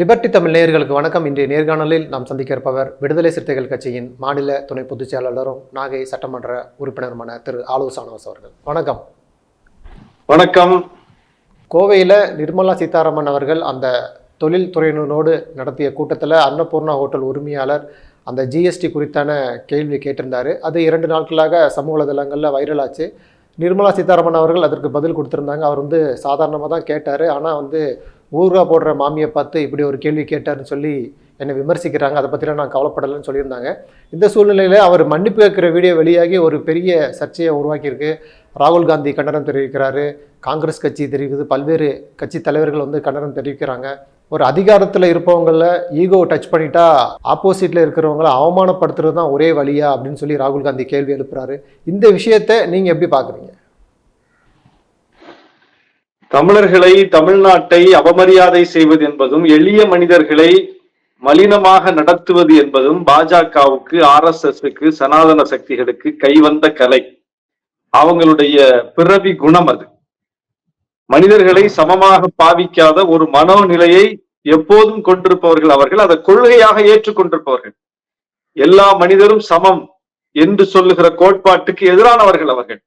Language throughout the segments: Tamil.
லிபர்டி தமிழ் நேயர்களுக்கு வணக்கம். இன்றைய நேர்காணலில் நாம் சந்திக்க இருப்பவர் விடுதலை சிறுத்தைகள் கட்சியின் மாநில துணை பொதுச் செயலாளரும் நாகை சட்டமன்ற உறுப்பினருமான திரு ஆலோ சானவாஸ் அவர்கள். வணக்கம். வணக்கம். கோவையில் நிர்மலா சீதாராமன் அவர்கள் அந்த தொழில் துறையினரோடு நடத்திய கூட்டத்தில் அன்னபூர்ணா ஹோட்டல் உரிமையாளர் அந்த ஜிஎஸ்டி குறித்தான கேள்வி கேட்டிருந்தாரு. அது இரண்டு நாட்களாக சமூக வலைதளங்களில் வைரலாச்சு நிர்மலா சீதாராமன் அவர்கள் அதற்கு பதில் கொடுத்துருந்தாங்க. அவர் வந்து சாதாரணமாக தான் கேட்டார். ஆனால் வந்து ஊறுகா போடுற மாமியை பார்த்து இப்படி ஒரு கேள்வி கேட்டாருன்னு சொல்லி என்னை விமர்சிக்கிறாங்க. அதை பற்றிலாம் நான் கவலைப்படலைன்னு சொல்லியிருந்தாங்க. இந்த சூழ்நிலையில் அவர் மன்னிப்பு கேட்குற வீடியோ வெளியாகி ஒரு பெரிய சர்ச்சையை உருவாக்கியிருக்கு. ராகுல் காந்தி கண்டனம் தெரிவிக்கிறாரு. காங்கிரஸ் கட்சி தெரிவிக்குது. பல்வேறு கட்சி தலைவர்கள் வந்து கண்டனம் தெரிவிக்கிறாங்க. ஒரு அதிகாரத்தில் இருப்பவங்கள ஈகோ டச் பண்ணிட்டா ஆப்போசிட்டில் இருக்கிறவங்கள அவமானப்படுத்துறது தான் ஒரே வழியா அப்படின்னு சொல்லி ராகுல் காந்தி கேள்வி எழுப்புறாரு. இந்த விஷயத்தை நீங்கள் எப்படி பார்க்குறீங்க தமிழர்களை தமிழ்நாட்டை அவமரியாதை செய்வது என்பதும் எளிய மனிதர்களை மலினமாக நடத்துவது என்பதும் பாஜகவுக்கு ஆர் எஸ் எஸ்க்கு சனாதன சக்திகளுக்கு கைவந்த கலை. அவங்களுடைய பிறவி குணம் அது. மனிதர்களை சமமாக பாவிக்காத ஒரு மனோநிலையை எப்போதும் கொண்டிருப்பவர்கள் அவர்கள் அதை கொள்கையாக ஏற்றுக்கொண்டிருப்பவர்கள் எல்லா மனிதரும் சமம் என்று சொல்லுகிற கோட்பாட்டுக்கு எதிரானவர்கள் அவர்கள்.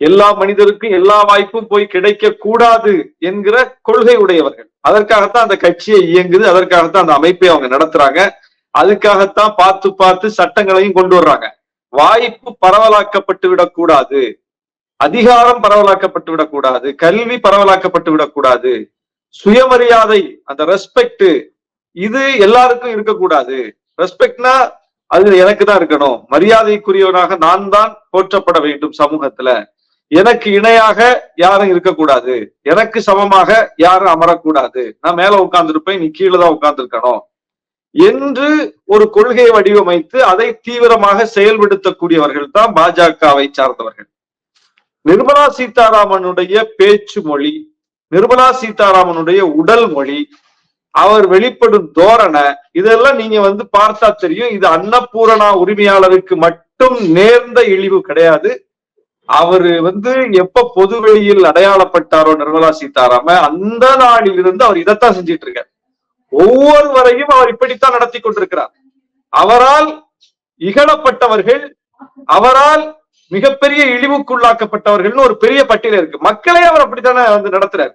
எல்லா மனிதருக்கும் எல்லா வாய்ப்பும் போய் கிடைக்க கூடாது என்கிற கொள்கை உடையவர்கள். அதற்காகத்தான் அந்த கட்சியை இயங்குது அதற்காகத்தான் அந்த அமைப்பை அவங்க நடத்துறாங்க. அதுக்காகத்தான் பார்த்து பார்த்து சட்டங்களையும் கொண்டு வர்றாங்க. வாய்ப்பு பரவலாக்கப்பட்டு விடக்கூடாது. அதிகாரம் பரவலாக்கப்பட்டு விடக்கூடாது. கல்வி பரவலாக்கப்பட்டு விடக்கூடாது. சுயமரியாதை அந்த ரெஸ்பெக்ட் இது எல்லாருக்கும் இருக்கக்கூடாது. ரெஸ்பெக்ட்னா அது எனக்கு தான் இருக்கணும். மரியாதைக்குரியவனாக நான் தான் போற்றப்பட வேண்டும் சமூகத்துல. எனக்கு இணையாக யாரும் இருக்கக்கூடாது. எனக்கு சமமாக யாரும் அமரக்கூடாது. நான் மேல உட்கார்ந்துருப்பேன் நீ கீழே தான் உட்கார்ந்துருக்கணும். என்று ஒரு கொள்கையை வடிவமைத்து அதை தீவிரமாக செயல்படுத்தக்கூடியவர்கள் தான் பாஜகவை சார்ந்தவர்கள். நிர்மலா சீதாராமனுடைய பேச்சு மொழி நிர்மலா சீதாராமனுடைய உடல் மொழி அவர் வெளிப்படும் தோரணை இதெல்லாம் நீங்க வந்து பார்த்தா தெரியும். இது அன்னபூரணா உரிமையாளருக்கு மட்டும் நேர்ந்த இழிவு கிடையாது. அவரு வந்து எப்ப பொது வெளியில் அடையாளப்பட்டாரோ நிர்மலா சீதாராம அந்த நாளிலிருந்து அவர் இதைத்தான் செஞ்சிட்டு இருக்கார் ஒவ்வொருவரையும் அவர் இப்படித்தான் நடத்தி கொண்டிருக்கிறார். அவரால் இகழப்பட்டவர்கள் அவரால் மிகப்பெரிய இழிவுக்குள்ளாக்கப்பட்டவர்கள்னு ஒரு பெரிய பட்டியல் இருக்கு. மக்களே அவர் அப்படித்தானே வந்து நடத்துறாரு.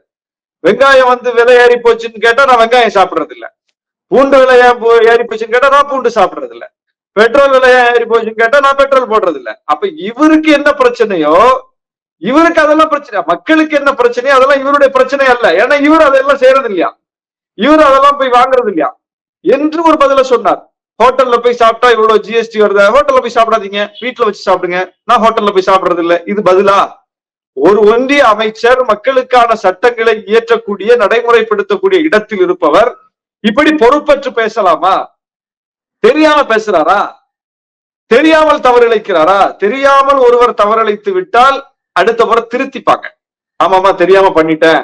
வெங்காயம் வந்து விலை ஏறி போச்சுன்னு கேட்டா நான் வெங்காயம் சாப்பிடுறது இல்ல பூண்டு விலை ஏறி போச்சுன்னு கேட்டா நான் பூண்டு சாப்பிடுறது இல்ல பெட்ரோல் விலை ஏறி போச்சுன்னு கேட்டா நான் பெட்ரோல் போடுறது இல்ல அப்ப இவருக்கு என்ன பிரச்சனையோ இவருக்கு அதெல்லாம் பிரச்சனை மக்களுக்கு என்ன பிரச்சனையோ அதெல்லாம் இவருடைய பிரச்சனை அல்ல. ஏன்னா இவர் அதெல்லாம் செய்யறது இல்லையா இவர் அதெல்லாம் போய் வாங்குறது இல்லையா என்று ஒரு பதில சொன்னார். ஹோட்டல்ல போய் சாப்பிட்டா இவ்வளவு ஜிஎஸ்டி வருது. ஹோட்டல்ல போய் சாப்பிடாதீங்க. வீட்டுல வச்சு சாப்பிடுங்க. நான் ஹோட்டல்ல போய் சாப்பிடுறது இல்ல இது பதிலா? ஒரு ஒன்றிய அமைச்சர் மக்களுக்கான சட்டங்களை இயற்றக்கூடிய நடைமுறைப்படுத்தக்கூடிய இடத்தில் இருப்பவர் இப்படி பொறுப்பற்று பேசலாமா? தெரியாம பேசுறாரா? தெரியாமல் தவறிழைக்கிறாரா? தெரியாமல் ஒருவர் தவறிழைத்து விட்டால் அடுத்த முறை திருத்திப்பாங்க. ஆமாமா தெரியாம பண்ணிட்டேன்.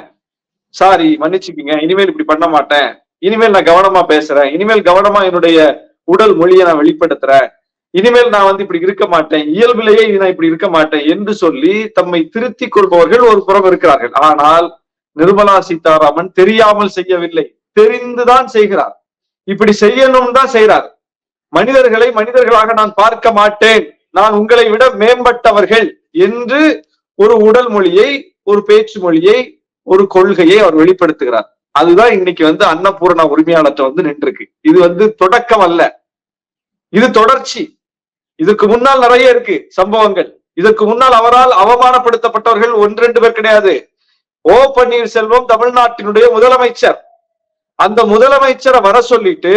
சாரி மன்னிச்சுக்கீங்க. இனிமேல் இப்படி பண்ண மாட்டேன். இனிமேல் நான் கவனமா பேசுறேன். இனிமேல் கவனமா என்னுடைய உடல் மொழியை நான் வெளிப்படுத்துறேன். இனிமேல் நான் வந்து இப்படி இருக்க மாட்டேன். இயல்பிலேயே நான் இப்படி இருக்க மாட்டேன் என்று சொல்லி தம்மை திருத்தி கொள்பவர்கள் ஒரு புறம் இருக்கிறார்கள். ஆனால் நிர்மலா சீதாராமன் தெரியாமல் செய்யவில்லை. தெரிந்துதான் செய்கிறார். இப்படி செய்யணும் தான் செய்கிறார். மனிதர்களை மனிதர்களாக நான் பார்க்க மாட்டேன். நான் உங்களை விட மேம்பட்டவர்கள் என்று ஒரு உடல் மொழியை ஒரு பேச்சு மொழியை ஒரு கொள்கையை அவர் வெளிப்படுத்துகிறார். அதுதான் இன்னைக்கு வந்து அன்னபூர்ணா உரிமையாளர்கிட்ட வந்து நின்றுருக்கு. இது வந்து தொடக்கம் அல்ல. இது தொடர்ச்சி. இதுக்கு முன்னால் நிறைய இருக்கு சம்பவங்கள். இதற்கு முன்னால் அவரால் அவமானப்படுத்தப்பட்டவர்கள் ஒன்று ரெண்டு பேர் கிடையாது. ஓ பன்னீர்செல்வம் தமிழ்நாட்டினுடைய முதலமைச்சர். அந்த முதலமைச்சரை வர சொல்லிட்டு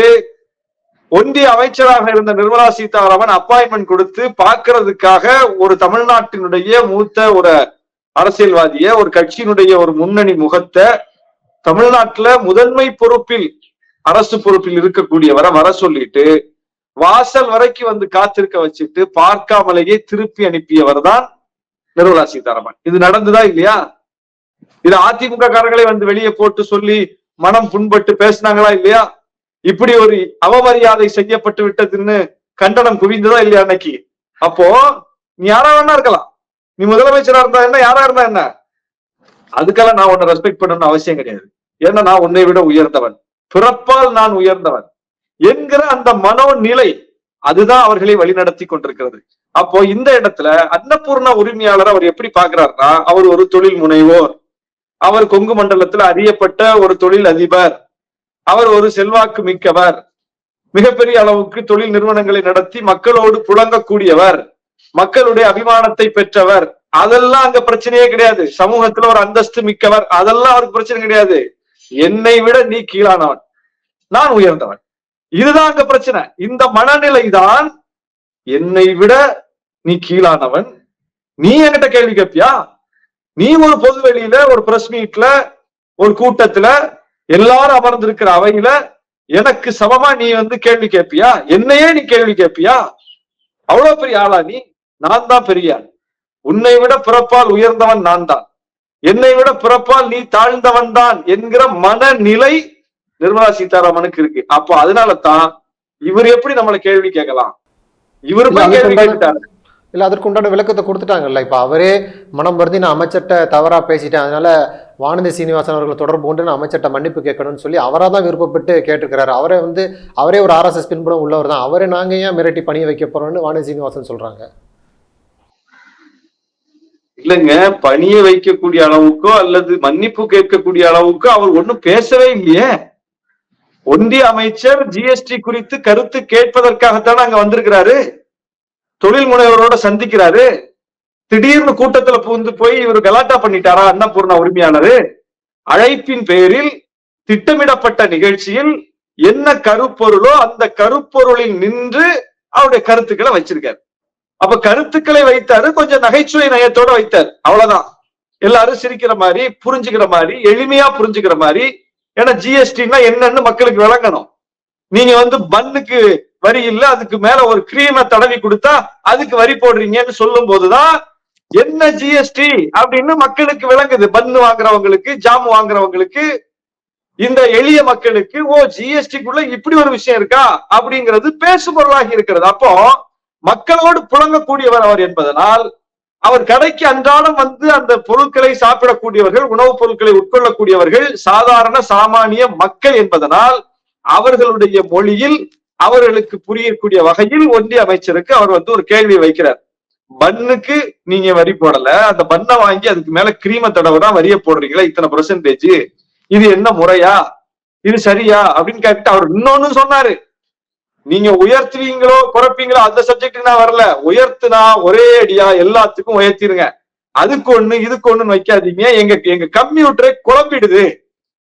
ஒன்றிய அமைச்சராக இருந்த நிர்மலா சீதாராமன் அப்பாயின்மெண்ட் கொடுத்து பார்க்கறதுக்காக ஒரு தமிழ்நாட்டினுடைய மூத்த ஒரு அரசியல்வாதிய ஒரு கட்சியினுடைய ஒரு முன்னணி முகத்தை தமிழ்நாட்டுல முதன்மை பொறுப்பில் அரசு பொறுப்பில் இருக்கக்கூடியவரை வர சொல்லிட்டு வாசல் வரைக்கும் வந்து காத்திருக்க வச்சுட்டு பார்க்காமலேயே திருப்பி அனுப்பியவர் தான் நிர்மலா சீதாராமன். இது நடந்துதா இல்லையா? இது அதிமுக காரர்களை வந்து வெளியே போட்டு சொல்லி மனம் புண்பட்டு பேசினாங்களா இல்லையா? இப்படி ஒரு அவமரியாதை செய்யப்பட்டு விட்டதுன்னு கண்டனம் குவிந்ததா இல்லையா அன்னைக்கு? அப்போ நீ யாரா வேணா இருக்கலாம். நீ முதலமைச்சரா இருந்தா என்ன யாரா இருந்தா என்ன? அதுக்கெல்லாம் நான் உன்னை ரெஸ்பெக்ட் பண்ணணும்னு அவசியம் கிடையாது. ஏன்னா நான் உன்னை விட உயர்ந்தவன். பிறப்பால் நான் உயர்ந்தவன். என்கிற அந்த மனோநிலை அதுதான் அவர்களை வழிநடத்தி கொண்டிருக்கிறது. அப்போ இந்த இடத்துல அன்னபூர்ண உரிமையாளர் அவர் எப்படி பாக்குறாருன்னா அவர் ஒரு தொழில் முனைவோர். அவர் கொங்கு மண்டலத்துல அறியப்பட்ட ஒரு தொழில் அதிபர். அவர் ஒரு செல்வாக்கு மிக்கவர். மிகப்பெரிய அளவுக்கு தொழில் நிறுவனங்களை நடத்தி மக்களோடு புழங்கக்கூடியவர். மக்களுடைய அபிமானத்தை பெற்றவர். அதெல்லாம் அங்க பிரச்சனையே கிடையாது. சமூகத்துல ஒரு அந்தஸ்து மிக்கவர். அதெல்லாம் அவருக்கு பிரச்சனை கிடையாது. என்னை விட நீ கீழானவன். நான் உயர்ந்தவன். இதுதான் அங்க பிரச்சனை. இந்த மனநிலை தான் என்னை விட நீ கீழானவன். நீ என்கிட்ட கேள்வி கேப்பியா? நீ ஒரு பொது வெளியில ஒரு பிரஸ் மீட்ல ஒரு கூட்டத்துல எல்லாரும் அமர்ந்திருக்கிற அவையில எனக்கு சமமா நீ வந்து கேள்வி கேட்பியா என்னையே நீ கேள்வி கேட்பியா அவ்வளவு பெரிய ஆளா நீ? நான் தான் பெரிய ஆள். உன்னை விட பிறப்பால் உயர்ந்தவன் நான் தான். என்னை விட பிறப்பால் நீ தாழ்ந்தவன் தான் என்கிற மனநிலை நிர்மலா சீதாராமனுக்கு இருக்கு. அப்போ அதனால தான் இவர் எப்படி நம்மளை கேள்வி கேட்கலாம்? இவர் போய் கேள்வி கேட்டுட்டாரு. இல்லை அதற்கு உண்டான விளக்கத்தை கொடுத்துட்டாங்கல்ல. இப்ப அவரே மனம் வருந்தி நான் அமைச்சர்கிட்ட தவறா பேசிட்டேன் அதனால வானதி சீனிவாசன் அவர்கள் தொடர்பு கொண்டு நான் அமைச்சர்கிட்ட மன்னிப்பு கேட்கணும்னு சொல்லி அவராக தான் விருப்பப்பட்டு கேட்டிருக்கிறாரு. அவரே வந்து அவரே ஒரு ஆர்எஸ்எஸ் பின்புலம் உள்ளவர் தான். அவரை நாங்க ஏன் மிரட்டி பணிய வைக்க போறோம்னு வானதி சீனிவாசன் சொல்றாங்க. இல்லைங்க பணிய வைக்கக்கூடிய அளவுக்கோ அல்லது மன்னிப்பு கேட்கக்கூடிய அளவுக்கோ அவர் ஒன்னும் பேசவே இல்லையே. ஒன்றிய அமைச்சர் ஜிஎஸ்டி குறித்து கருத்து கேட்பதற்காகத்தானே அங்க வந்திருக்கிறாரு? தொழில் முனைவரோட சந்திக்கிறாரு. திடீர்னு கூட்டத்துல புகுந்து போய் இவர் கலாட்டா பண்ணிட்டாரா? அன்னபூர்ணா உரிமையானது. அழைப்பின் பெயரில் திட்டமிடப்பட்ட நிகழ்ச்சியில் என்ன கருப்பொருளோ அந்த கருப்பொருளில் நின்று அவருடைய கருத்துக்களை வச்சிருக்காரு. அப்ப கருத்துக்களை வைத்தாரு கொஞ்சம் நகைச்சுவை நயத்தோட வைத்தார். அவ்வளவுதான். எல்லாரும் சிரிக்கிற மாதிரி புரிஞ்சுக்கிற மாதிரி எளிமையா புரிஞ்சுக்கிற மாதிரி ஏன்னா ஜிஎஸ்டின்னா என்னன்னு மக்களுக்கு விளங்கணும். நீங்க வந்து பண்ணுக்கு வரி இல்ல அதுக்கு மேல ஒரு கிரீமை தடவி கொடுத்தா அதுக்கு வரி போடுறீங்கன்னு சொல்லும் போதுதான் என்ன ஜிஎஸ்டி அப்படின்னு மக்களுக்கு விளங்குது. பன்னு வாங்குறவங்களுக்கு ஜாம் வாங்குறவங்களுக்கு இந்த எளிய மக்களுக்கு ஓ ஜிஎஸ்டிக்குள்ள இப்படி ஒரு விஷயம் இருக்கா? அப்படிங்கிறது பேசு பொருளாகி இருக்கிறது. அப்போ மக்களோடு புழங்கக்கூடியவர் அவர் என்பதனால் அவர் கடைக்கு அன்றாடம் வந்து அந்த பொருட்களை சாப்பிடக்கூடியவர்கள் உணவுப் பொருட்களை உட்கொள்ளக்கூடியவர்கள் சாதாரண சாமானிய மக்கள் என்பதனால் அவர்களுடைய மொழியில் அவர்களுக்கு புரியக்கூடிய வகையில் ஒன்றிய அமைச்சருக்கு அவர் வந்து ஒரு கேள்வி வைக்கிறார். பன்னுக்கு நீங்க வரி போடல அந்த பண்ணை வாங்கி அதுக்கு மேல கிரீம தடவை வரிய போடுறீங்களா இத்தனை பர்சன்டேஜ் இது என்ன முறையா? இது சரியா? அப்படின்னு கேட்டு அவர் இன்னொன்னு சொன்னாரு. நீங்க உயர்த்துவீங்களோ குறைப்பீங்களோ அந்த சப்ஜெக்ட் நான் வரல. உயர்த்துனா ஒரே அடியா எல்லாத்துக்கும் உயர்த்திருங்க. அதுக்கு ஒண்ணு இதுக்கு ஒண்ணுன்னு வைக்காதீங்க. எங்க எங்க கம்ப்யூட்டரை குழம்பிடுது.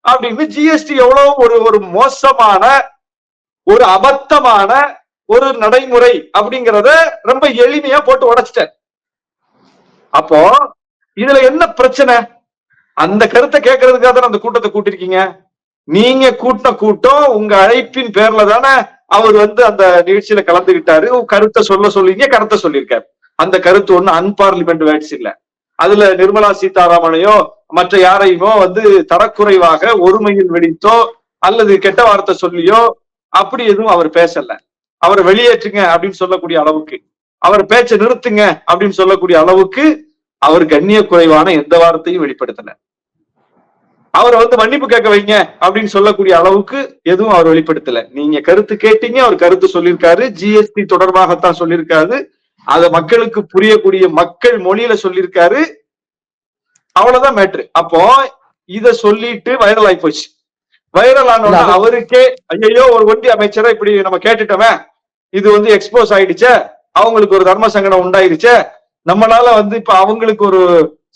அப்படின்னு ஜிஎஸ்டி எவ்வளவு ஒரு ஒரு மோசமான ஒரு அபத்தமான ஒரு நடைமுறை அப்படிங்கறத ரொம்ப எளிமையா போட்டு உடைச்சிட்டார். அப்போ இதுல என்ன பிரச்சனை? அந்த கருத்தை கேட்கறதுக்காக தானே அந்த கூட்டத்தை கூட்டிருக்கீங்க? நீங்க கூட்டின கூட்டம் உங்க அழைப்பின் பேர்ல தானே அவர் வந்து அந்த நிகழ்ச்சியில கலந்துகிட்டாரு. கருத்தை சொல்ல சொல்லிங்க கருத்தை சொல்லியிருக்காரு. அந்த கருத்து ஒண்ணு அன்பார்லிமெண்ட் வேட்ஸ் இல்ல. அதுல நிர்மலா சீதாராமனையோ மற்ற யாரையுமோ வந்து தரக்குறைவாக ஒருமையில் வெடித்தோ அல்லது கெட்ட வார்த்தை சொல்லியோ அப்படி எதுவும் அவர் பேசல. அவரை வெளியேற்றுங்க அப்படின்னு சொல்லக்கூடிய அளவுக்கு. அவர் பேச்சை நிறுத்துங்க அப்படின்னு சொல்லக்கூடிய அளவுக்கு அவர் கண்ணிய குறைவான எந்த வார்த்தையும் வெளிப்படுத்தல. அவரை வந்து மன்னிப்பு கேட்க வைங்க அப்படின்னு சொல்லக்கூடிய அளவுக்கு எதுவும் அவர் வெளிப்படுத்தல. நீங்க கருத்து கேட்டீங்க அவர் கருத்து சொல்லியிருக்காரு. ஜிஎஸ்டி தொடர்பாகத்தான் சொல்லியிருக்காரு. அதை மக்களுக்கு புரியக்கூடிய மக்கள் மொழியில சொல்லியிருக்காரு. அவ்வளவுதான் மேட்ரு அப்போ இத சொல்லிட்டு வைரல் ஆகி போச்சு. வைரல் ஆனோட அவருக்கே ஐயோ ஒரு ஒன்றிய அமைச்சரை இப்படி நம்ம கேட்டுட்டோமே. இது வந்து எக்ஸ்போஸ் ஆயிடுச்சே. அவங்களுக்கு ஒரு தர்ம சங்கடம் உண்டாயிருச்சே. நம்மளால வந்து இப்ப அவங்களுக்கு ஒரு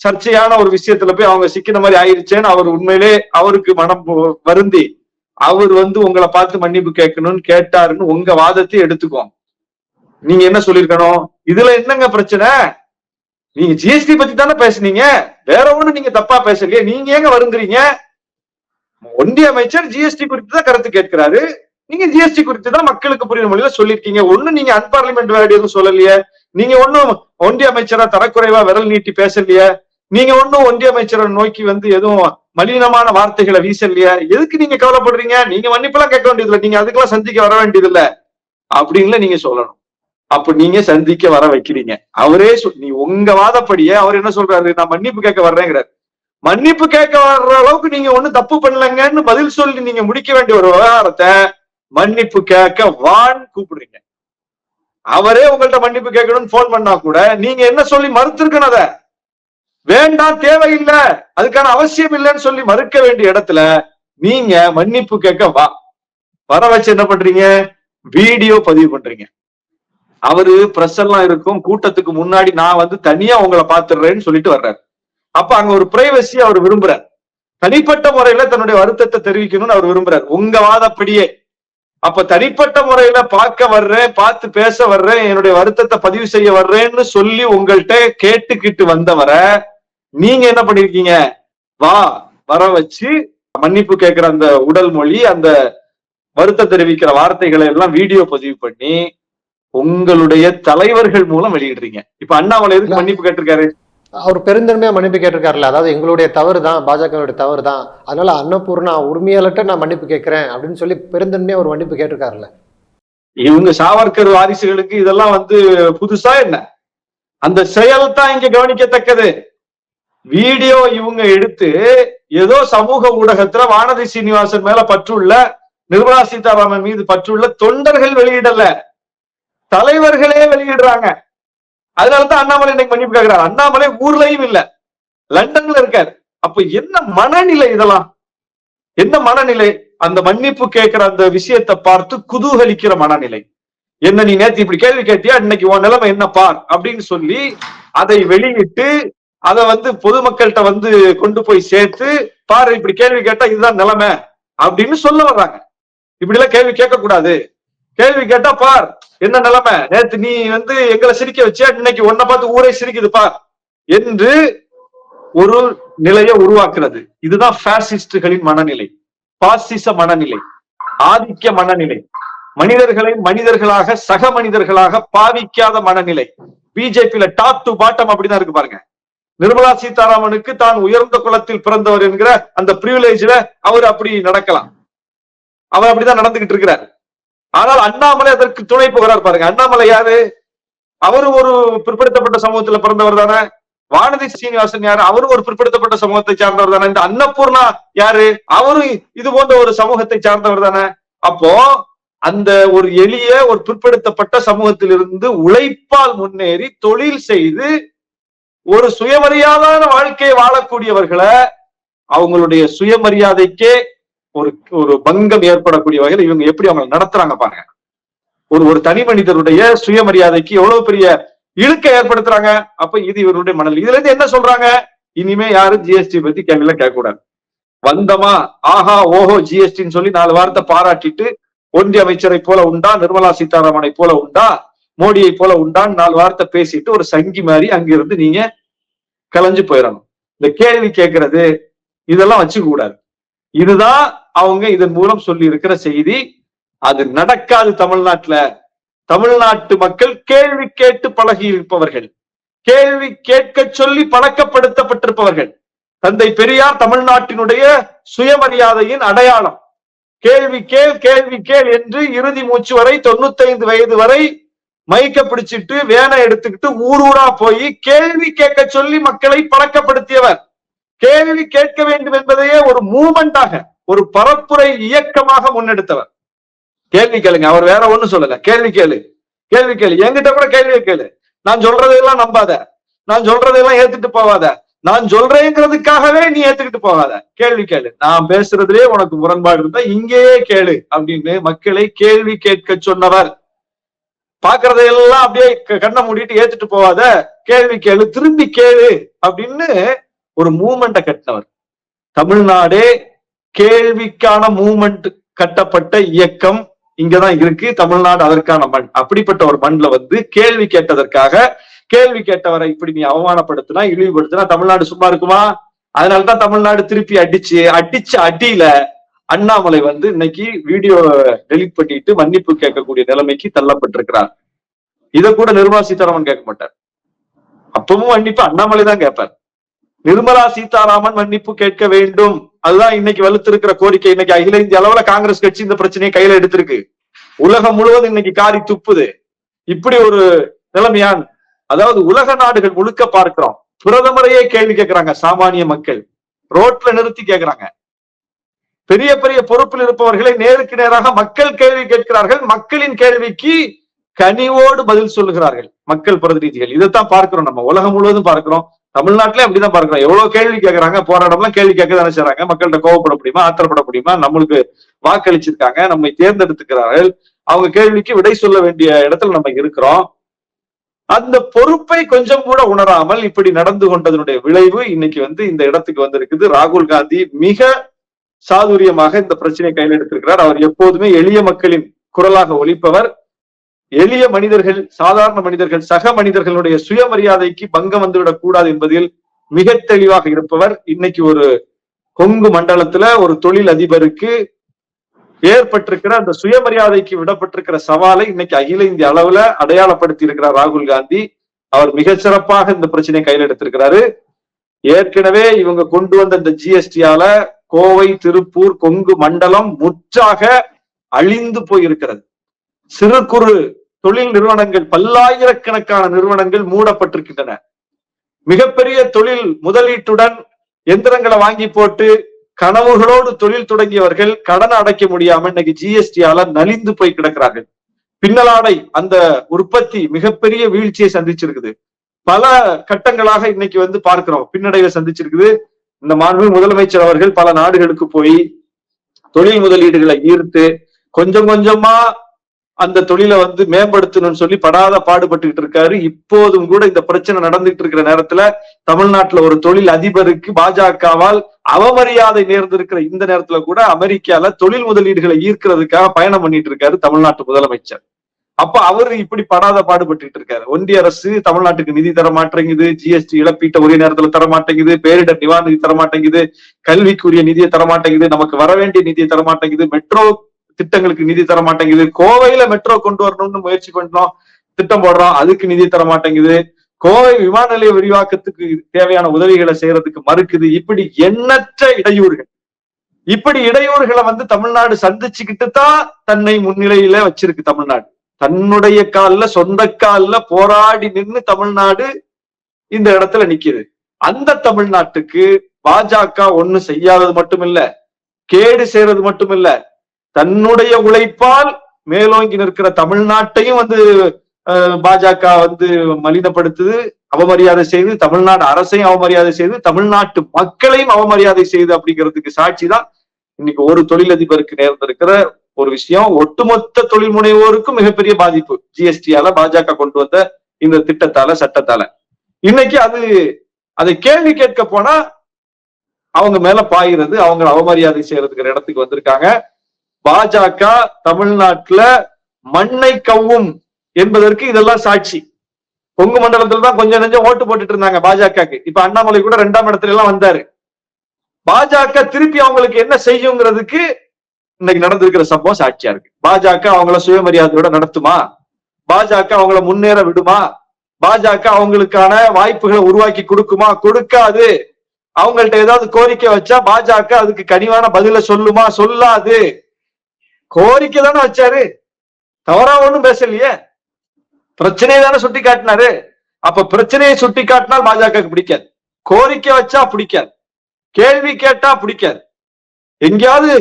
சர்ச்சையான ஒரு விஷயத்துல போய் அவங்க சிக்கின மாதிரி ஆயிருச்சேன்னு அவர் உண்மையிலே அவருக்கு மனம் வருந்தி. அவர் வந்து உங்களை பார்த்து மன்னிப்பு கேட்கணும்னு கேட்டாருன்னு உங்க வாதத்தை எடுத்துக்கோ நீங்க என்ன சொல்லிருக்கணும் இதுல என்னங்க பிரச்சனை? நீங்க ஜிஎஸ்டி பத்தி தானே பேசுனீங்க. வேற ஒண்ணு நீங்க தப்பா பேசலையே. நீங்க ஏங்க வருந்துறீங்க? ஒன்றிய அமைச்சர் ஜிஎஸ்டி குறித்து தான் கருத்து கேட்கிறாரு. நீங்க ஜிஎஸ்டி குறித்து தான் மக்களுக்கு புரியுற மொழியில சொல்லிருக்கீங்க ஒண்ணு நீங்க அன்பார்லிமெண்ட் வேர்டு எதுவும் சொல்லலையே. நீங்க ஒன்னும் ஒன்றிய அமைச்சரா தரக்குறைவா விரல் நீட்டி பேசலையே. நீங்க ஒன்னும் ஒன்றிய அமைச்சரை நோக்கி வந்து எதுவும் மலினமான வார்த்தைகளை வீசலையே. எதுக்கு நீங்க கவலைப்படுறீங்க? நீங்க மன்னிப்பெல்லாம் கேட்க வேண்டியது நீங்க அதுக்கெல்லாம் சந்திக்க வர வேண்டியது இல்ல நீங்க சொல்லணும். அப்ப நீங்க சந்திக்க வர வைக்கிறீங்க. அவரே சொல்- நீ உங்க வாதப்படியே அவர் என்ன சொல்றாரு? நான் மன்னிப்பு கேட்க வர்றேங்கிறார். மன்னிப்பு கேட்க வர்ற அளவுக்கு நீங்க ஒண்ணு தப்பு பண்ணலங்கன்னு பதில் சொல்லி நீங்க முடிக்க வேண்டிய ஒரு விவகாரத்தை மன்னிப்பு கேட்க வான்னு கூப்பிடுறீங்க. அவரே உங்கள்ட்ட மன்னிப்பு கேட்கணும்னு போன் பண்ணா கூட நீங்க என்ன சொல்லி மறுத்திருக்கணும் அத? வேண்டாம் தேவையில்லை. அதுக்கான அவசியம் இல்லைன்னு சொல்லி மறுக்க வேண்டிய இடத்துல நீங்க மன்னிப்பு கேட்க வா. வர வச்சு என்ன பண்றீங்க? வீடியோ பதிவு பண்றீங்க. அவரு பிரஸ் எல்லாம் இருக்கும். கூட்டத்துக்கு முன்னாடி நான் வந்து தனியா உங்களை பாத்துடுறேன்னு சொல்லிட்டு வர்றாரு. அப்ப அங்க ஒரு பிரைவசி அவர் விரும்புறார். தனிப்பட்ட முறையில தன்னுடைய வருத்தத்தை தெரிவிக்கணும்னு அவர் விரும்புறார். உங்க வாதப்படியே. அப்ப தனிப்பட்ட முறையில பார்க்க வர்றேன் பார்த்து பேச வர்றேன் என்னுடைய வருத்தத்தை பதிவு செய்ய வர்றேன்னு சொல்லி உங்கள்கிட்ட கேட்டுக்கிட்டு வந்தவரை நீங்க என்ன பண்ணிருக்கீங்க? வா வர வச்சு மன்னிப்பு கேட்கிற அந்த உடல் மொழி அந்த வருத்தம் தெரிவிக்கிற வார்த்தைகளை எல்லாம் வீடியோ பதிவு பண்ணி உங்களுடைய தலைவர்கள் மூலம் வெளியிடுறீங்க. இப்ப அண்ணாமலை எதுக்கு மன்னிப்பு கேட்டிருக்காரு? அவர் பெருந்தன்மையாக மன்னிப்பு கேட்டிருக்காருல்ல. அதாவது எங்களுடைய தவறு தான் பாஜகவுடைய தவறு தான் அதனால அன்னபூர்ணா உரிமையாளர்கிட்ட நான் மன்னிப்பு கேட்கிறேன் அப்படின்னு சொல்லி பெருந்தன்மையாக ஒரு மன்னிப்பு கேட்டிருக்காருல்ல. இவங்க சாவர்கர் வாரிசுகளுக்கு இதெல்லாம் வந்து புதுசா என்ன? அந்த செயல் தான் இங்க கவனிக்கத்தக்கது. வீடியோ இவங்க எடுத்து ஏதோ சமூக ஊடகத்துல வானதி சீனிவாசன் மேல பற்றுள்ள நிர்மலா சீதாராமன் மீது பற்றுள்ள தொண்டர்கள் வெளியிடல. தலைவர்களே வெளியிடுறாங்க. அதனாலதான் அண்ணாமலை இன்னைக்கு மன்னிப்பு கேட்கிறார் அண்ணாமலை ஊர்லயும் இல்ல. லண்டன்ல இருக்காரு. அப்ப என்ன மனநிலை இதெல்லாம்? என்ன மனநிலை? அந்த மன்னிப்பு கேட்கிற அந்த விஷயத்தை பார்த்து குதூகலிக்கிற மனநிலை. என்ன நீ நேத்து இப்படி கேள்வி கேட்டியா? இன்னைக்கு உன் நிலைமை என்ன பார்? அப்படின்னு சொல்லி அதை வெளியிட்டு அதை வந்து பொதுமக்கள்கிட்ட வந்து கொண்டு போய் சேர்த்து பாரு இப்படி கேள்வி கேட்டா இதுதான் நிலைமை அப்படின்னு சொல்ல வர்றாங்க. இப்படி எல்லாம் கேள்வி கேட்க கூடாது கேள்வி கேட்டா பார். என்ன நிலைமை? நேத்து நீ வந்து எங்களை சிரிக்க வச்ச இன்னைக்கு உன்னை பார்த்து ஊரே சிரிக்குது பார். என்று ஒரு நிலையை உருவாக்குறது இதுதான் பாசிஸ்டுகளின் மனநிலை. பாசிச மனநிலை. ஆதிக்க மனநிலை. மனிதர்களை மனிதர்களாக சக மனிதர்களாக பாவிக்காத மனநிலை. பிஜேபியில டாப் டு பாட்டம் அப்படிதான் இருக்கு பாருங்க. நிர்மலா சீதாராமனுக்கு தான் உயர்ந்த குலத்தில் பிறந்தவர் என்கிற அந்த பிரிவிலேஜ்ல அவர் அப்படி நடக்கலாம். அவர் அப்படிதான் நடந்துகிட்டு இருக்கிறார். ஆனால் அண்ணாமலை அதற்கு துணை போகிறார் பாருங்க. அண்ணாமலை யாரு? அவரு ஒரு பிற்படுத்தப்பட்ட சமூகத்துல பிறந்தவர் தானே. வானதி சீனிவாசன் யாரு? அவரும் ஒரு பிற்படுத்தப்பட்ட சமூகத்தை சார்ந்தவர் தானே. இந்த அன்னபூர்ணா யாரு? அவரும் இது போன்ற ஒரு சமூகத்தை சார்ந்தவர் தானே. அப்போ அந்த ஒரு எளிய ஒரு பிற்படுத்தப்பட்ட சமூகத்திலிருந்து உழைப்பால் முன்னேறி தொழில் செய்து ஒரு சுயமரியாதான வாழ்க்கையை வாழக்கூடியவர்களை அவங்களுடைய சுயமரியாதைக்கே ஒரு ஒரு பங்கம் ஏற்படக்கூடிய வகையில் இவங்க எப்படி அவங்க நடத்துறாங்க பாருங்க. ஒரு ஒரு தனி மனிதருடைய சுயமரியாதைக்கு எவ்வளவு பெரிய இழுக்க ஏற்படுத்துறாங்க. அப்ப இது இவருடைய மனதில். இதுல இருந்து என்ன சொல்றாங்க? இனிமே யாரும் ஜிஎஸ்டி பத்தி கேள்வியில கேட்க கூடாது வந்தமா ஆஹா ஓஹோ ஜிஎஸ்டின்னு சொல்லி நாலு வாரத்தை பாராட்டிட்டு ஒன்றிய அமைச்சரை போல உண்டா? நிர்மலா சீதாராமனை போல உண்டா? மோடியை போல உண்டான்னு நாலு வார்த்தை பேசிட்டு ஒரு சங்கி மாதிரி அங்கிருந்து நீங்க கலைஞ்சு போயிடணும். இந்த கேள்வி கேட்கறது இதெல்லாம் வச்சுக்க கூடாது. இதுதான் அவங்க இதன் மூலம் சொல்லி இருக்கிற செய்தி. அது நடக்காது தமிழ்நாட்டுல. தமிழ்நாட்டு மக்கள் கேள்வி கேட்டு பழகி இருப்பவர்கள் கேள்வி கேட்க சொல்லி பழக்கப்படுத்தப்பட்டிருப்பவர்கள். தந்தை பெரியார் தமிழ்நாட்டினுடைய சுயமரியாதையின் அடையாளம். கேள்வி கேள் கேள்வி கேள் என்று இறுதி மூச்சு வரை தொண்ணூத்தைந்து வயது வரை மைக்க பிடிச்சிட்டு வேனை எடுத்துக்கிட்டு ஊர் ஊரா போய் கேள்வி கேட்க சொல்லி மக்களை பழக்கப்படுத்தியவர். கேள்வி கேட்க வேண்டும் என்பதையே ஒரு மூமெண்டாக ஒரு பரப்புரை இயக்கமாக முன்னெடுத்தவர். கேள்வி கேளுங்க அவர் வேற ஒண்ணும் சொல்லல. கேள்வி கேளு. கேள்வி கேளு. என்கிட்ட கூட கேள்வியை கேளு. நான் சொல்றதையெல்லாம் நம்பாத. நான் சொல்றதையெல்லாம் ஏத்துட்டு போவாத நான் சொல்றேங்கிறதுக்காகவே நீ ஏத்துக்கிட்டு போகாத. கேள்வி கேளு. நான் பேசுறதுலயே உனக்கு முரண்பாடு இருந்தா இங்கேயே கேளு அப்படின்னு மக்களை கேள்வி கேட்க சொன்னவர். பாக்குறதையெல்லாம் அப்படியே க- கண்ணை மூடிட்டு ஏத்துட்டு போவாத கேள்வி கேளு. திரும்பி கேளு அப்படின்னு ஒரு மூமெண்ட்டை கட்டினவர். தமிழ்நாடே கேள்விக்கான மூமெண்ட் கட்டப்பட்ட இயக்கம் இங்கதான் இருக்கு. தமிழ்நாடு அதற்கான மண். அப்படிப்பட்ட ஒரு மண்ல வந்து கேள்வி கேட்டதற்காக கேள்வி கேட்டவரை இப்படி நீ அவமானப்படுத்தினா இழிவுபடுத்தினா தமிழ்நாடு சும்மா இருக்குமா? அதனாலதான் தமிழ்நாடு திருப்பி அடிச்சு அடிச்ச அடியில அண்ணாமலை வந்து இன்னைக்கு வீடியோ டெலிட் பண்ணிட்டு மன்னிப்பு கேட்கக்கூடிய நிலைமைக்கு தள்ளப்பட்டிருக்கிறார். இதை கூட நிர்மலா சீதாராமன் கேட்க மாட்டார். அப்பவும் மன்னிப்பு அண்ணாமலை தான் கேட்பார். நிர்மலா சீதாராமன் மன்னிப்பு கேட்க வேண்டும். அதுதான் இன்னைக்கு வலுத்திருக்கிற கோரிக்கை. இன்னைக்கு அகில இந்திய அளவுல காங்கிரஸ் கட்சி இந்த பிரச்சனையை கையில எடுத்திருக்கு. உலகம் முழுவதும் இன்னைக்கு காரி துப்புது. இப்படி ஒரு நிலைமையான் அதாவது உலக நாடுகள் முழுக்க பார்க்கிறோம். பிரதமரையே கேள்வி கேட்கிறாங்க சாமானிய மக்கள். ரோட்ல நிறுத்தி கேட்கிறாங்க. பெரிய பெரிய பொறுப்பில் இருப்பவர்களை நேருக்கு நேராக மக்கள் கேள்வி கேட்கிறார்கள். மக்களின் கேள்விக்கு கனிவோடு பதில் சொல்லுகிறார்கள் மக்கள் பிரதிநிதிகள். இதைத்தான் பார்க்கிறோம் நம்ம. உலகம் முழுவதும் பார்க்கிறோம். தமிழ்நாட்டிலே அப்படிதான் பாருங்க. எவ்வளவு கேள்வி கேட்கறாங்க போராட்டம்லாம் கேள்வி கேட்க தானே செய்றாங்க. மக்கள்கிட்ட கோவப்பட முடியுமா ஆத்திரப்பட முடியுமா? நம்மளுக்கு வாக்களிச்சிருக்காங்க நம்மை தேர்ந்தெடுத்துக்கிறார்கள். அவங்க கேள்விக்கு விடை சொல்ல வேண்டிய இடத்துல நம்ம இருக்கிறோம். அந்த பொறுப்பை கொஞ்சம் கூட உணராமல் இப்படி நடந்து கொண்டதனுடைய விளைவு இன்னைக்கு வந்து இந்த இடத்துக்கு வந்திருக்குது. ராகுல் காந்தி மிக சாதுரியமாக இந்த பிரச்சனையை கையில் எடுத்திருக்கிறார். அவர் எப்போதுமே எளிய மக்களின் குரலாக ஒழிப்பவர் எளிய மனிதர்கள் சாதாரண மனிதர்கள் சக மனிதர்களுடைய சுயமரியாதைக்கு பங்கம் வந்துவிடக் கூடாது என்பதில் மிக தெளிவாக இருப்பவர் இன்னைக்கு ஒரு கொங்கு மண்டலத்துல ஒரு தொழில் அதிபருக்கு ஏற்பட்டிருக்கிற அந்த சுயமரியாதைக்கு விடப்பட்டிருக்கிற சவாலை இன்னைக்கு அகில இந்திய அளவுல அடையாளப்படுத்தி இருக்கிறார் ராகுல் காந்தி. அவர் மிகச்சிறப்பாக இந்த பிரச்சனையை கையில் எடுத்திருக்கிறாரு. ஏற்கனவே இவங்க கொண்டு வந்த இந்த ஜிஎஸ்டியால கோவை திருப்பூர் கொங்கு மண்டலம் முற்றாக அழிந்து போயிருக்கிறது. சிறு குறு தொழில் நிறுவனங்கள் பல்லாயிரக்கணக்கான நிறுவனங்கள் மூடப்பட்டிருக்கின்றன. மிகப்பெரிய தொழில் முதலீட்டுடன் எந்திரங்களை வாங்கி போட்டு கனவுகளோடு தொழில் தொடங்கியவர்கள் கடனை அடைக்க முடியாம இன்னைக்கு ஜிஎஸ்டியால நலிந்து போய் கிடக்கிறார்கள். பின்னலாடை அந்த உற்பத்தி மிகப்பெரிய வீழ்ச்சியை சந்திச்சிருக்குது. பல கட்டங்களாக இன்னைக்கு வந்து பார்க்கிறோம். பின்னடைவை சந்திச்சிருக்குது. இந்த மாண்பு முதலமைச்சர் அவர்கள் பல நாடுகளுக்கு போய் தொழில் முதலீடுகளை ஈர்த்து கொஞ்சம் கொஞ்சமா அந்த தொழிலை வந்து மேம்படுத்தணும்னு சொல்லி படாத பாடுபட்டுக்கிட்டு இருக்காரு. இப்போதும் கூட இந்த பிரச்சனை நடந்துட்டு இருக்கிற நேரத்துல தமிழ்நாட்டுல ஒரு தொழில் அதிபருக்கு பாஜகவால் அவமரியாதை நேர்ந்திருக்கிற இந்த நேரத்துல கூட அமெரிக்கால தொழில் முதலீடுகளை ஈர்க்கிறதுக்காக பயணம் பண்ணிட்டு இருக்காரு தமிழ்நாட்டு முதலமைச்சர். அப்ப அவர் இப்படி படாத பாடுபட்டுட்டு இருக்காரு. ஒன்றிய அரசு தமிழ்நாட்டுக்கு நிதி தர மாட்டேங்குது. ஜிஎஸ்டி இழப்பீட்டை ஒரே நேரத்துல தர மாட்டேங்குது. பேரிடர் நிவாரண நிதி தர மாட்டேங்குது. கல்விக்குரிய நிதியை தர மாட்டேங்குது. நமக்கு வர வேண்டிய நிதியை தர மாட்டேங்குது. மெட்ரோ திட்டங்களுக்கு நிதி தர மாட்டேங்குது கோவையில மெட்ரோ கொண்டு வரணும்னு முயற்சி பண்ணோம் திட்டம் போடுறோம். அதுக்கு நிதி தர மாட்டேங்குது கோவை விமான நிலைய விரிவாக்கத்துக்கு தேவையான உதவிகளை செய்யறதுக்கு மறுக்குது. இப்படி எண்ணற்ற இடையூறுகள். இப்படி இடையூறுகளை வந்து தமிழ்நாடு சந்திச்சுக்கிட்டு தான் தன்னை முன்னிலையில வச்சிருக்கு தமிழ்நாடு. தன்னுடைய கால்ல சொந்த கால்ல போராடி நின்னு தமிழ்நாடு இந்த இடத்துல நிக்குது. அந்த தமிழ்நாட்டுக்கு பாஜக ஒண்ணு செய்யாதது மட்டும் இல்ல கேடு செய்யறது மட்டுமில்ல தன்னுடைய உழைப்பால் மேலோங்கி நிற்கிற தமிழ்நாட்டையும் வந்து பாஜக வந்து மலினப்படுத்துது அவமரியாதை செய்து தமிழ்நாடு அரசையும் அவமரியாதை செய்து தமிழ்நாட்டு மக்களையும் அவமரியாதை செய்து அப்படிங்கிறதுக்கு சாட்சி தான் இன்னைக்கு ஒரு தொழிலதிபருக்கு நேர்ந்திருக்கிற ஒரு விஷயம். ஒட்டுமொத்த தொழில் முனைவோருக்கும் மிகப்பெரிய பாதிப்பு. ஜிஎஸ்டியால பாஜக கொண்டு வந்த இந்த திட்டத்தால சட்டத்தால. இன்னைக்கு அது அதை கேள்வி கேட்க போனா அவங்க மேல பாயிறது அவங்க அவமரியாதை செய்யறதுக்கு இடத்துக்கு வந்திருக்காங்க. பாஜக தமிழ்நாட்டுல மண்ணை கவ்வும் என்பதற்கு இதெல்லாம் சாட்சி. கொங்கு மண்டலத்துல தான் கொஞ்சம் நெஞ்சம் ஓட்டு போட்டுட்டு இருந்தாங்க பாஜகக்கு. இப்ப அண்ணாமலை கூட ரெண்டாம் இடத்துல எல்லாம் வந்தாரு. பாஜக திருப்பி அவங்களுக்கு என்ன செய்யுங்கிறதுக்கு இன்னைக்கு நடந்திருக்கிற சம்பவம் சாட்சியா இருக்கு. பாஜக அவங்கள சுயமரியாதையோட நடத்துமா? பாஜக அவங்கள முன்னேற விடுமா? பாஜக அவங்களுக்கான வாய்ப்புகளை உருவாக்கி கொடுக்குமா? கொடுக்காது. அவங்கள்ட்ட ஏதாவது கோரிக்கை வச்சா பாஜக அதுக்கு கனிவான பதில சொல்லுமா? சொல்லாது. கோரிக்கை தானே வச்சாரு. தவறா ஒண்ணும் பேசலையே. பிரச்சனையை தானே சுட்டி காட்டினாரு அப்ப பிரச்சனையை சுட்டி காட்டினால் பாஜக பிடிக்காது. கோரிக்கை வச்சா பிடிக்காது. கேள்வி கேட்டா பிடிக்காது. எங்கேயாவது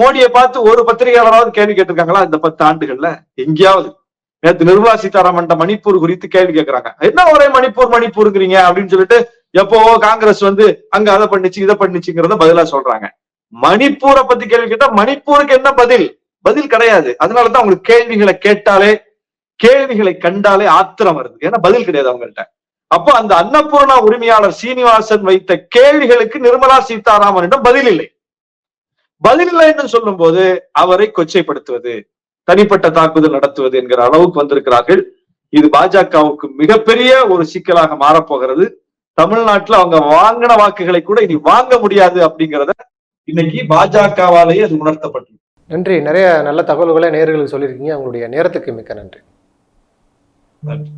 மோடியை பார்த்து ஒரு பத்திரிகையாளராவது கேள்வி கேட்டிருக்காங்களா இந்த பத்து ஆண்டுகள்ல? எங்கேயாவது. நேற்று நிர்மலா சீதாராமன் மணிப்பூர் குறித்து கேள்வி கேட்கிறாங்க என்ன ஒரே மணிப்பூர் மணிப்பூருங்கிறீங்க அப்படின்னு சொல்லிட்டு எப்போ காங்கிரஸ் வந்து அங்க அதை பண்ணிச்சு இதை பண்ணிச்சுங்கிறத பதிலா சொல்றாங்க. மணிப்பூரை பத்தி கேள்வி கேட்டா மணிப்பூருக்கு என்ன பதில்? பதில் கிடையாது. அதனாலதான் உங்களுக்கு கேள்விகளை கேட்டாலே கேள்விகளை கண்டாலே ஆத்திரம் வருது. ஏன்னா பதில் கிடையாது அவங்கள்ட்ட. அப்போ அந்த அன்னபூர்ணா உரிமையாளர் சீனிவாசன் வைத்த கேள்விகளுக்கு நிர்மலா சீதாராமனிடம் பதில் இல்லை. பதில் இல்லை என்று சொல்லும் போது அவரை கொச்சைப்படுத்துவது தனிப்பட்ட தாக்குதல் நடத்துவது என்கிற அளவுக்கு வந்திருக்கிறார்கள். இது பாஜகவுக்கு மிகப்பெரிய ஒரு சிக்கலாக மாறப்போகிறது. தமிழ்நாட்டுல அவங்க வாங்கின வாக்குகளை கூட இனி வாங்க முடியாது அப்படிங்கிறத இன்னைக்கு பாஜகவாலேயே அது உணர்த்தப்பட்டது நன்றி. நிறைய நல்ல தகவல்களை நேர்களுக்கு சொல்லியிருக்கீங்க. உங்களுடைய நேரத்துக்கு மிக்க நன்றி. நன்றி.